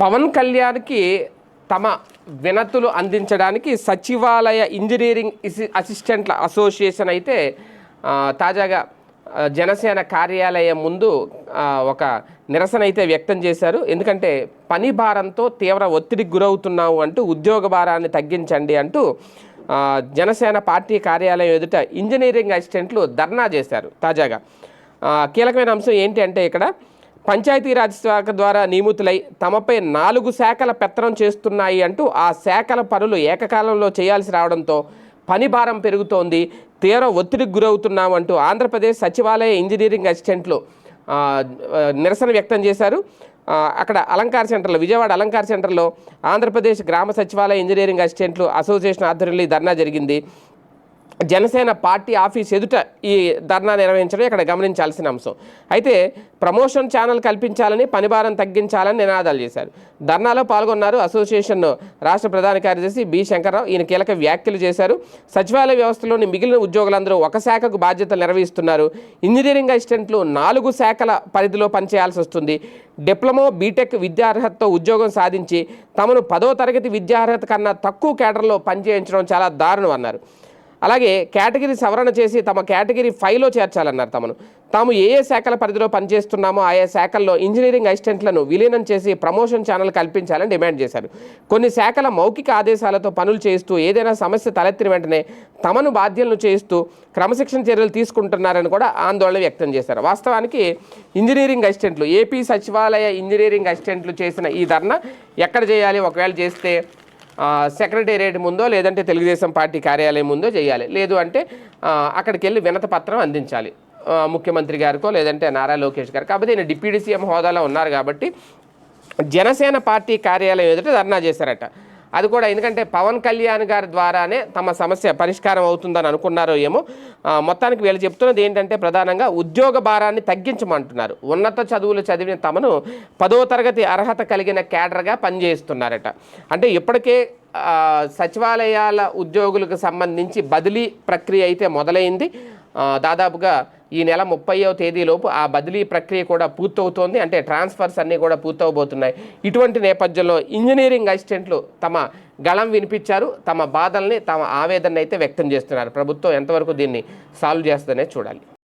పవన్ కళ్యాణ్కి తమ వినతులు అందించడానికి సచివాలయ ఇంజనీరింగ్ అసిస్టెంట్ల అసోసియేషన్ అయితే తాజాగా జనసేన కార్యాలయం ముందు ఒక నిరసన అయితే వ్యక్తం చేశారు. ఎందుకంటే పని భారంతో తీవ్ర ఒత్తిడికి గురవుతున్నాము అంటూ ఉద్యోగ భారాన్ని తగ్గించండి అంటూ జనసేన పార్టీ కార్యాలయం ఎదుట ఇంజనీరింగ్ అసిస్టెంట్లు ధర్నా చేశారు తాజాగా. కీలకమైన అంశం ఏంటి అంటే ఇక్కడ పంచాయతీరాజ్ శాఖ ద్వారా నియమితులై తమపై నాలుగు శాఖల పెత్తనం చేస్తున్నాయి అంటూ ఆ శాఖల పనులు ఏకకాలంలో చేయాల్సి రావడంతో పని భారం పెరుగుతోంది. తీవ్ర ఒత్తిడికి గురవుతున్నామంటూ ఆంధ్రప్రదేశ్ సచివాలయ ఇంజనీరింగ్ అసిస్టెంట్లు నిరసన వ్యక్తం చేశారు. అక్కడ అలంకార్ సెంటర్లో విజయవాడ అలంకార్ సెంటర్లో ఆంధ్రప్రదేశ్ గ్రామ సచివాలయ ఇంజనీరింగ్ అసిస్టెంట్లు అసోసియేషన్ ఆధ్వర్యంలో ఈ ధర్నా జరిగింది. జనసేన పార్టీ ఆఫీస్ ఎదుట ఈ ధర్నా నిర్వహించడం ఇక్కడ గమనించాల్సిన అంశం. అయితే ప్రమోషన్ ఛానల్ కల్పించాలని పనిభారం తగ్గించాలని నినాదాలు చేశారు. ధర్నాలో పాల్గొన్నారు అసోసియేషన్ రాష్ట్ర ప్రధాన కార్యదర్శి బి శంకర్రావు. ఈయన కీలక వ్యాఖ్యలు చేశారు. సచివాలయ వ్యవస్థలోని మిగిలిన ఉద్యోగులందరూ ఒక శాఖకు బాధ్యతలు నిర్వహిస్తున్నారు. ఇంజనీరింగ్ అసిస్టెంట్లు నాలుగు శాఖల పరిధిలో పనిచేయాల్సి వస్తుంది. డిప్లొమా బీటెక్ విద్యార్హతతో ఉద్యోగం సాధించి తమను పదో తరగతి విద్యార్హత కన్నా తక్కువ కేటర్లో పనిచేయించడం చాలా దారుణం అన్నారు. అలాగే కేటగిరీ సవరణ చేసి తమ కేటగిరీ ఫైవ్లో చేర్చాలన్నారు తమను. తాము ఏ ఏ శాఖల పరిధిలో పనిచేస్తున్నామో ఆయా శాఖల్లో ఇంజనీరింగ్ అసిస్టెంట్లను విలీనం చేసి ప్రమోషన్ ఛానల్ కల్పించాలని డిమాండ్ చేశారు. కొన్ని శాఖల మౌఖిక ఆదేశాలతో పనులు చేస్తూ ఏదైనా సమస్య తలెత్తిన వెంటనే తమను బాధ్యతలను చేస్తూ క్రమశిక్షణ చర్యలు తీసుకుంటున్నారని కూడా ఆందోళన వ్యక్తం చేశారు. వాస్తవానికి ఇంజనీరింగ్ అసిస్టెంట్లు ఏపీ సచివాలయ ఇంజనీరింగ్ అసిస్టెంట్లు చేసిన ఈ ధర్నా ఎక్కడ చేయాలి? ఒకవేళ చేస్తే సెక్రటేరియట్ ముందో లేదంటే తెలుగుదేశం పార్టీ కార్యాలయం ముందో చేయాలి. లేదు అంటే అక్కడికి వెళ్ళి వినత పత్రం అందించాలి. ముఖ్యమంత్రి గారికో లేదంటే నారా లోకేష్ గారు. కాకపోతే ఈయన డిప్యూటీ సీఎం హోదాలో ఉన్నారు కాబట్టి జనసేన పార్టీ కార్యాలయం ఎదుట ధర్నా చేశారట. అది కూడా ఎందుకంటే పవన్ కళ్యాణ్ గారి ద్వారానే తమ సమస్య పరిష్కారం అవుతుందని అనుకున్నారో ఏమో. మొత్తానికి వీళ్ళు చెప్తున్నది ఏంటంటే ప్రధానంగా ఉద్యోగ భారాన్ని తగ్గించమంటున్నారు. ఉన్నత చదువులు చదివిన తమను పదో తరగతి అర్హత కలిగిన క్యాడర్గా పనిచేస్తున్నారట అంటే ఇప్పటికే సచివాలయాల ఉద్యోగులకు సంబంధించి బదిలీ ప్రక్రియ అయితే మొదలైంది. దాదాపుగా ఈ నెల ముప్పైవ తేదీలోపు ఆ బదిలీ ప్రక్రియ కూడా పూర్తవుతోంది. అంటే ట్రాన్స్ఫర్స్ అన్నీ కూడా పూర్తవబోతున్నాయి. ఇటువంటి నేపథ్యంలో ఇంజనీరింగ్ అసిస్టెంట్లు తమ గళం వినిపించారు. తమ బాధల్ని తమ ఆవేదన అయితే వ్యక్తం చేస్తున్నారు. ప్రభుత్వం ఎంతవరకు దీన్ని సాల్వ్ చేస్తుందనే చూడాలి.